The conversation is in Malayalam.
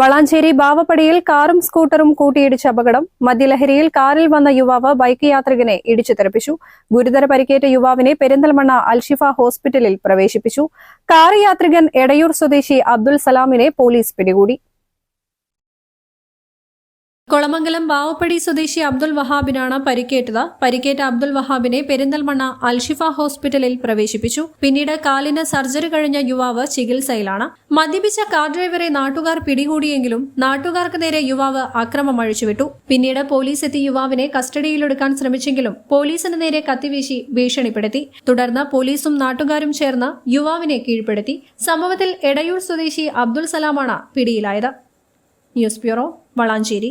വളാഞ്ചേരി ബാവപ്പടിയിൽ കാറും സ്കൂട്ടറും കൂട്ടിയിടിച്ച അപകടം. മദ്യലഹരിയിൽ കാറിൽ വന്ന യുവാവ് ബൈക്ക് യാത്രികനെ ഇടിച്ചു തെറിപ്പിച്ചു. ഗുരുതര പരിക്കേറ്റ യുവാവിനെ പെരിന്തൽമണ്ണ അൽഷിഫ ഹോസ്പിറ്റലിൽ പ്രവേശിപ്പിച്ചു. കാർ യാത്രികൻ എടയൂർ സ്വദേശി അബ്ദുൽ സലാമിനെ പോലീസ് പിടികൂടി. കൊളമംഗലം ബാവപ്പടി സ്വദേശി അബ്ദുൽ വഹാബിനാണ് പരിക്കേറ്റത്. പരിക്കേറ്റ അബ്ദുൽ വഹാബിനെ പെരിന്തൽമണ്ണ അൽഷിഫ ഹോസ്പിറ്റലിൽ പ്രവേശിപ്പിച്ചു. പിന്നീട് കാലിന് സർജറി കഴിഞ്ഞ യുവാവ് ചികിത്സയിലാണ്. മദ്യപിച്ച കാർ ഡ്രൈവറെ നാട്ടുകാർ പിടികൂടിയെങ്കിലും നാട്ടുകാർക്ക് നേരെ യുവാവ് അക്രമം അഴിച്ചുവിട്ടു. പിന്നീട് പോലീസ് എത്തി യുവാവിനെ കസ്റ്റഡിയിലെടുക്കാൻ ശ്രമിച്ചെങ്കിലും പോലീസിന് നേരെ കത്തിവീശി ഭീഷണിപ്പെടുത്തി. തുടർന്ന് പോലീസും നാട്ടുകാരും ചേർന്ന് യുവാവിനെ കീഴ്പ്പെടുത്തി. സംഭവത്തിൽ എടയൂർ സ്വദേശി അബ്ദുൽ സലാമാണ് പിടിയിലായത്. News bureau Valanchery.